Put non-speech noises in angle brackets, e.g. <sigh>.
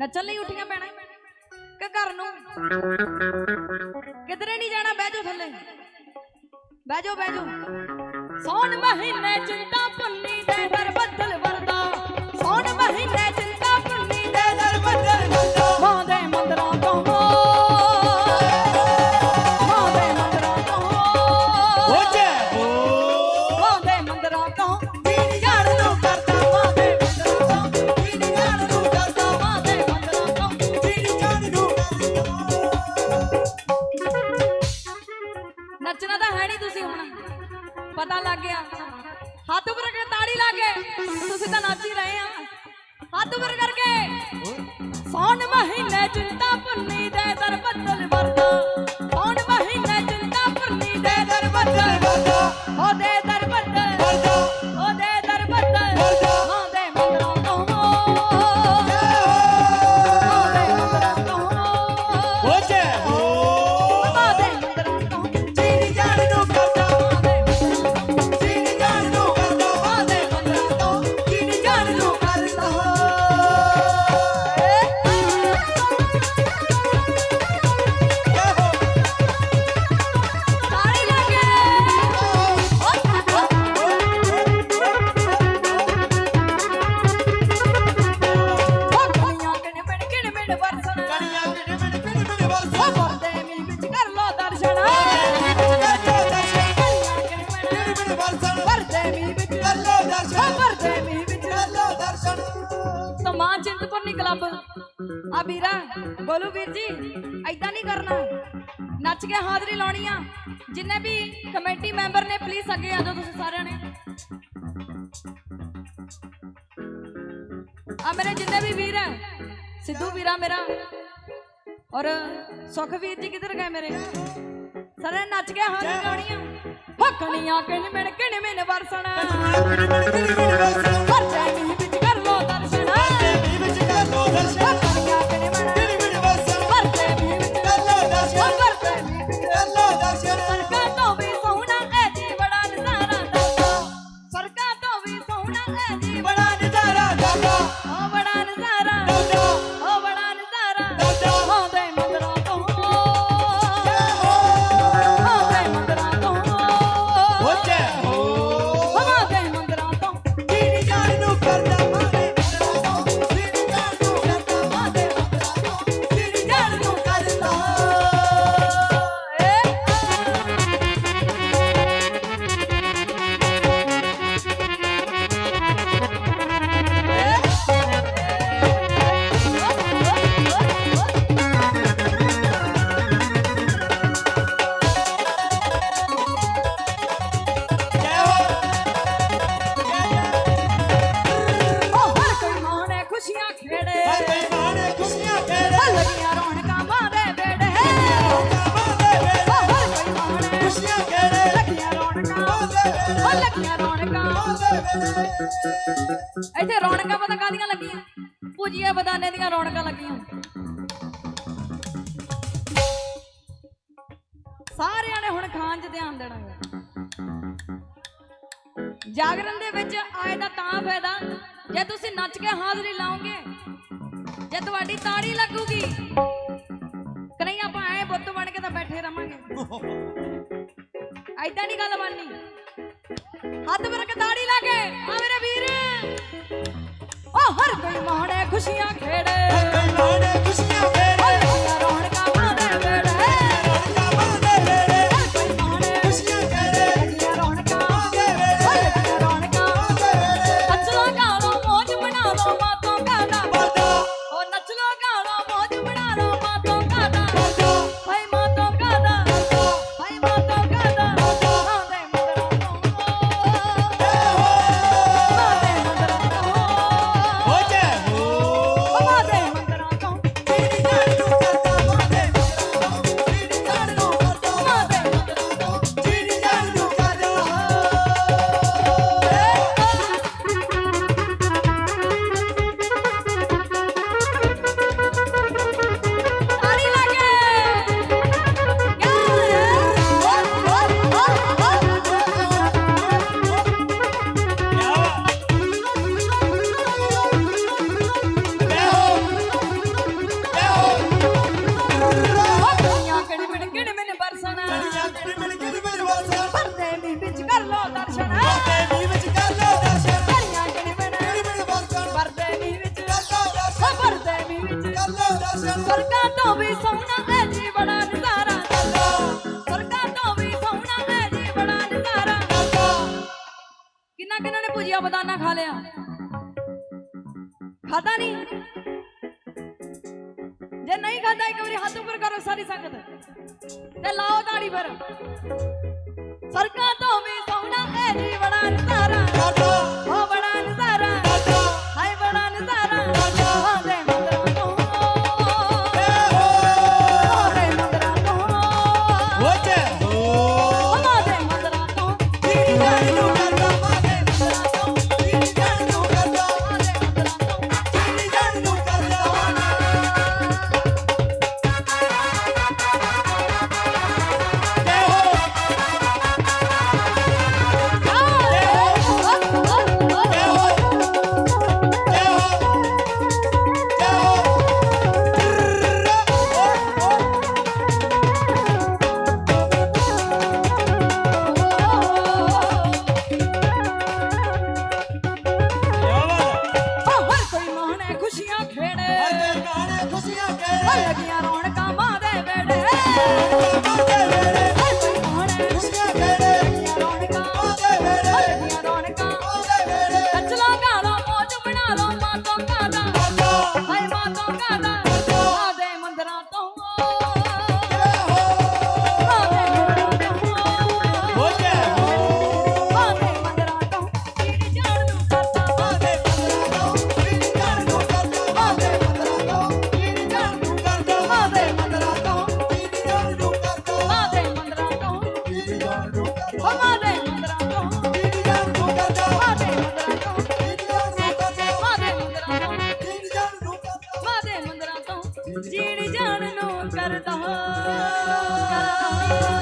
ਨੱਚਣ ਲਈ ਉੱਠੀਆਂ ਪੈਣਾ ਕਿ ਘਰ ਨੂੰ? ਕਿਧਰੇ ਨਹੀਂ ਜਾਣਾ? ਬਹਿ ਜਾ ਥੱਲੇ। ਬਹਿ ਜਾ ਬਹਿ ਜਾ ਸੌਣ ਮਹੀਨੇ ਚਿੰਤਾ ਪੁੰਨੀ ਦੇ ਬਰਬਦਲ Let's go. ਰੱਬ ਆ ਵੀਰਾ, ਬੋਲੂ ਵੀਰ ਜੀ ਐਦਾਂ ਨਹੀਂ ਕਰਨਾ। ਨੱਚ ਕੇ ਹਾਜ਼ਰੀ ਲਾਉਣੀ ਆ। ਜਿੰਨੇ ਵੀ ਕਮੇਟੀ ਮੈਂਬਰ ਨੇ ਪਲੀਜ਼ ਅੱਗੇ ਆ ਜਾਓ ਤੁਸੀਂ ਸਾਰਿਆਂ ਨੇ। ਆ ਮੇਰੇ ਜਿੰਨੇ ਵੀ ਵੀਰ ਹੈ ਸਿੱਧੂ ਵੀਰਾ ਮੇਰਾ, ਔਰ ਸੁਖਵੀਰ ਜੀ ਕਿੱਧਰ ਗਏ ਮੇਰੇ? ਸਾਰੇ ਨੱਚ ਕੇ ਹਾਜ਼ਰੀ ਲਾਉਣੀ ਆ। ਹੱਕਣੀਆਂ ਕਿਣ ਮਿਣ ਕਿਣ ਮਿਣ ਵਰਸਣਾ। ਰੌਣਕਾਂ। ਇੱਥੇ ਰੌਣਕਾਂ ਪਤਾ ਕਾਦੀਆਂ ਲੱਗੀਆਂ? ਭੁਜੀਆ ਬਦਾਨੇ ਦੀਆਂ ਰੌਣਕਾਂ ਲੱਗੀਆਂ। ਸਾਰਿਆਂ ਨੇ ਹੁਣ ਖਾਣ 'ਚ ਧਿਆਨ ਦੇਣਾ ਹੈ। ਜਾਗਰਣ ਦੇ ਵਿੱਚ ਆਏ ਦਾ ਤਾਂ ਫਾਇਦਾ। ਜੇ ਤੁਸੀਂ ਨੱਚ ਕੇ ਹਾਜ਼ਰੀ ਲਾਓਗੇ ਜੇ ਤੁਹਾਡੀ ਤਾੜੀ ਲੱਗੂਗੀ ਕਈ ਆਪਾਂ ਐ ਬੁੱਤ ਬਣ ਕੇ ਤਾਂ ਬੈਠੇ ਰਵਾਂਗੇ। <laughs> ਐਦਾਂ ਨਹੀਂ ਗੱਲ ਬਣਨੀ। ਹੱਥ ਵਰਕ ਦਾੜੀ ਲਾ ਕੇ। ਆ ਮੇਰੇ ਵੀਰ। ਓ ਹਰ ਕੋਈ ਮਾਣੇ ਖੁਸ਼ੀਆਂ ਖੇੜੇ। ਹਰ ਕੋਈ ਮਾਣੇ ਖੁਸ਼ੀਆਂ ਖੇੜੇ। ਵੀ ਸੋਹਣਾ ਹੈ ਜੀ, ਬੜਾ ਨਜ਼ਾਰਾ ਸਰਗਾ ਤੋਂ ਵੀ ਸੋਹਣਾ ਹੈ ਜੀ, ਬੜਾ ਨਜ਼ਾਰਾ ਕਿੰਨਾ ਕਿੰਨਾ ਨੇ ਭੁਜੀਆ ਬਦਾਨਾ ਖਾ ਲਿਆ? ਖਾਦਾ ਨਹੀਂ? ਜੇ ਨਹੀਂ ਖਾਦਾ ਇੱਕ ਵਾਰੀ ਹੱਥ ਉੱਪਰ ਕਰੋ, ਸਾਰੀ ਸੰਗਤ। ਤੇ ਲਾਓ ਤਾੜੀ ਫਿਰ। ਸਰਗਾ ਤੋਂ ਵੀ ਸੋਹਣਾ ਹੈ ਜੀ, ਬੜਾ ਨਜ਼ਾਰਾ ਓ ਖੁਸ਼ੀਆਂ ਖੇੜੇ। ਲੱਗੀਆਂ ਰੌਣਕਾਂ ਮਾਂ Thank you.